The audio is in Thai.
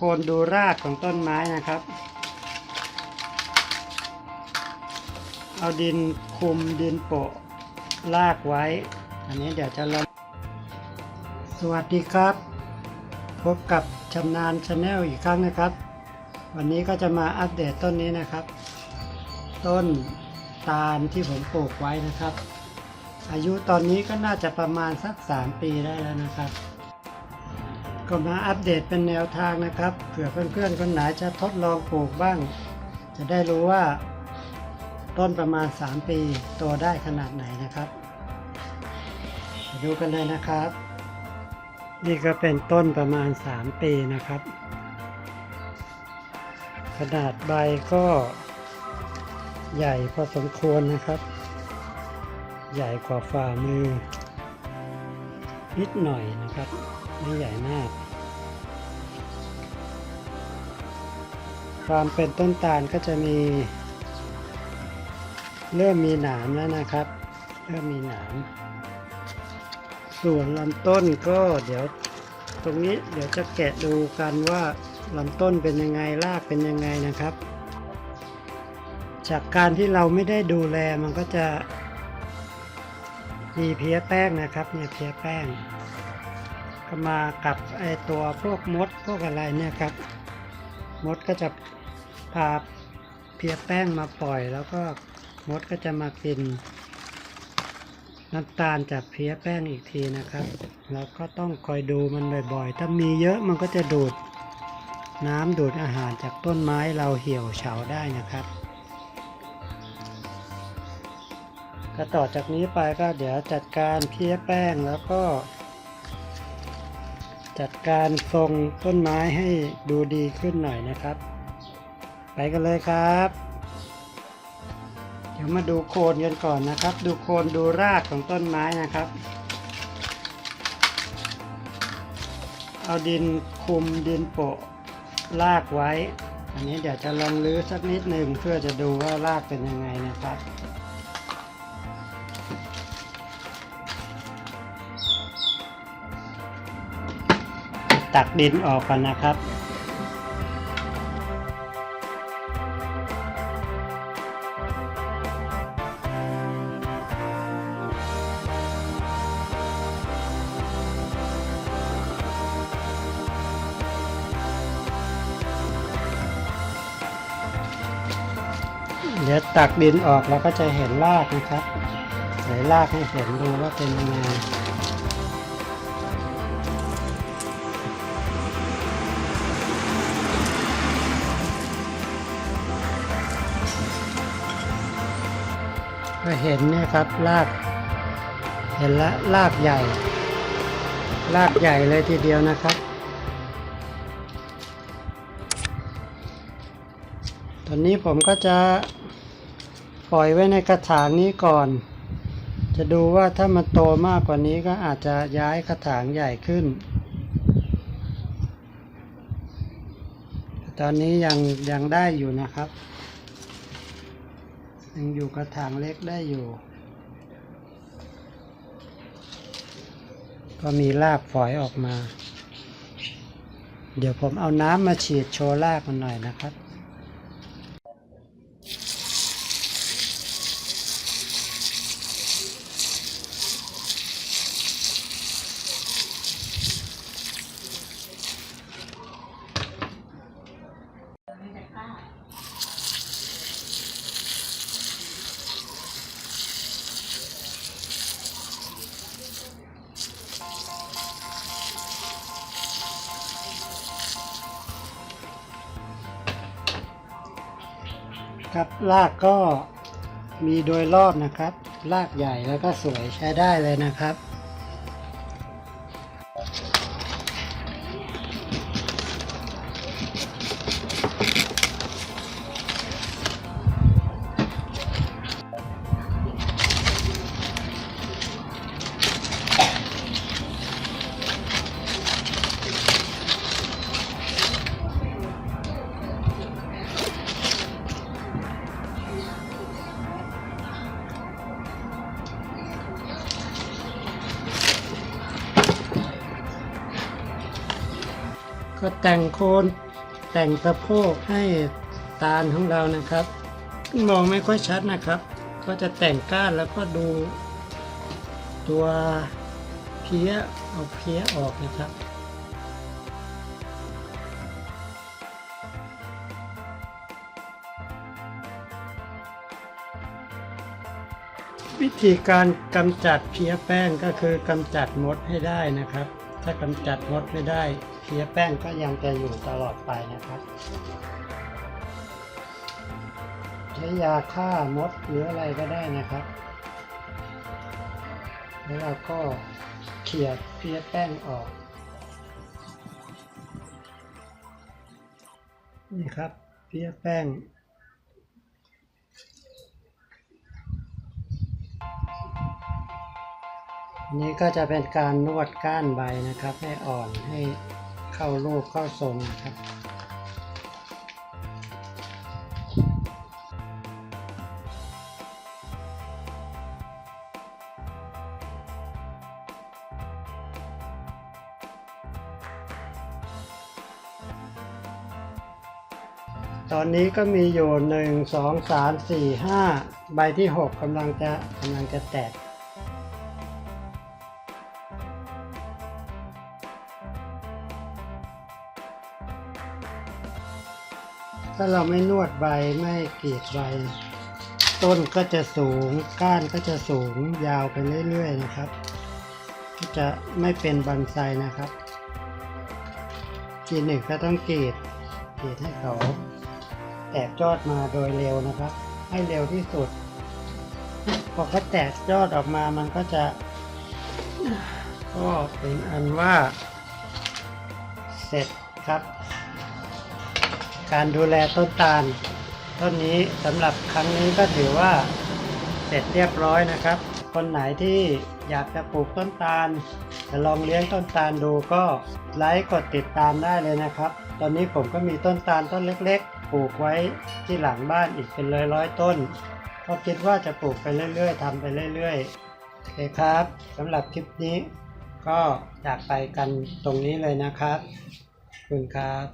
คนดูรากของต้นไม้นะครับ เอาดินคุมดินโปะรากไว้ อันนี้เดี๋ยวจะลองสวัสดีครับ พบกับชำนาญชาแนลอีกครั้งนะครับ วันนี้ก็จะมาอัปเดตต้นนี้นะครับ ต้นตาลที่ผมปลูกไว้นะครับ อายุตอนนี้ก็น่าจะประมาณสัก 3 ปีได้แล้วนะครับ ก็มาอัปเดตเป็นแนวทางนะครับเผื่อเพื่อนๆคนไหนจะทดลองปลูกบ้าง จะได้รู้ว่า ต้นประมาณ 3 ปีโตได้ขนาดไหนนะครับไปดูกันเลยนะครับ นี่ก็เป็นต้นประมาณ 3 ปีนะครับ ขนาดใบก็ใหญ่พอสมควรนะครับ ใหญ่กว่าฝ่ามือ นิดหน่อยนะครับ ไม่ใหญ่มาก ความเป็นต้นตาลก็จะมี เริ่มมีหนามแล้วนะครับ เริ่มมีหนาม ส่วนลำต้นก็เดี๋ยวตรงนี้เดี๋ยวจะแกะดูกันว่าลำต้นเป็นยังไงรากเป็นยังไงนะครับ จากการที่เราไม่ได้ดูแลมันก็จะ มีเพี้ยแป้งนะครับเนี่ยเพี้ยแป้ง ก็มากับไอตัวพวกมดพวกอะไรเนี่ยครับ มดก็จะพาเพี้ยแป้งมาปล่อย แล้วก็มดก็จะมากินน้ำตาลจากเพี้ยแป้งอีกทีนะครับ เราก็ต้องคอยดูมันบ่อยๆ ถ้ามีเยอะมันก็จะดูด น้ำดูดอาหารจากต้นไม้เราเหี่ยวเฉาได้นะครับ ก็ต่อจากนี้ไปก็เดี๋ยวจัดการเพี้ยแป้งแล้วก็ จัดการทรงต้นไม้ให้ดูดีขึ้นหน่อยนะครับ ไปกันเลยครับ เดี๋ยวมาดูโคนกันก่อนนะครับ ดูโคนดูรากของต้นไม้นะครับ เอาดินคุมดินโปะรากไว้ อันนี้เดี๋ยวจะลองรื้อสักนิดหนึ่งเพื่อจะดูว่ารากเป็นยังไงนะครับ ตักดินออกก่อนนะครับ เดี๋ยวตักดินออกแล้วก็จะเห็นรากนะครับใส่รากให้เห็นดูว่าเป็นยังไง ก็เห็นเนี่ยครับราก เห็นละรากใหญ่ รากใหญ่เลยทีเดียวนะครับ ตอนนี้ผมก็จะปล่อยไว้ในกระถางนี้ก่อน จะดูว่าถ้ามันโตมากกว่านี้ก็อาจจะย้ายกระถางใหญ่ขึ้น ตอนนี้ยังยังได้อยู่นะครับ ยังอยู่กระถางเล็กได้อยู่ ก็มีรากฝอยออกมา เดี๋ยวผมเอาน้ำมาฉีดโชว์รากมันหน่อยนะครับ ครับรากก็มีโดยรอบนะครับ รากใหญ่แล้วก็สวยใช้ได้เลยนะครับ ก็แต่งโคนแต่งสะโพกให้ตาลของเรานะครับ มองไม่ค่อยชัดนะครับ ก็จะแต่งก้านแล้วก็ดู ตัวเพี้ยเอาเพี้ยออกนะครับ วิธีการกำจัดเพี้ยแป้งก็คือกำจัดมดให้ได้นะครับ ถ้ากำจัดมดไม่ได้ เพี้ยแป้งก็ยังจะอยู่ตลอดไปนะครับใช้ยาฆ่ามดหรืออะไรก็ได้นะครับ แล้วเราก็เขี่ยเพี้ยแป้งออก นี่ครับเพี้ยแป้ง อันนี้ก็จะเป็นการนวดก้านใบนะครับ ให้อ่อนให้เข้ารูปเข้าทรงนะครับตอนนี้ก็มีอยู่หนึ่งสองสามสี่ห้าใบที่หกกำลังจะกำลังจะแตก ถ้าเราไม่นวดใบไม่กรีดใบ ต้นก็จะสูง ก้านก็จะสูงยาวไปเรื่อยๆนะครับก็จะไม่เป็นบันไซนะครับทีหนึ่งก็ต้องกรีดกรีดให้เขาแตกยอดมาโดยเร็วนะครับ ให้เร็วที่สุด พอเขาแตกยอดออกมามันก็จะก็เป็นอันว่า เสร็จครับ การดูแลต้นตาล ต้นนี้สำหรับครั้งนี้ก็ถือว่าเสร็จเรียบร้อยนะครับ คนไหนที่อยากจะปลูกต้นตาล จะลองเลี้ยงต้นตาลดูก็ไลค์กดติดตามได้เลยนะครับ ตอนนี้ผมก็มีต้นตาลต้นเล็ก ๆ ปลูกไว้ที่หลังบ้านอีกเป็นร้อยร้อยๆต้น ก็คิดว่าจะปลูกไปเรื่อยๆทำไปเรื่อยๆโอเคครับสำหรับคลิปนี้ ก็จากไปกันตรงนี้เลยนะครับขอบคุณครับ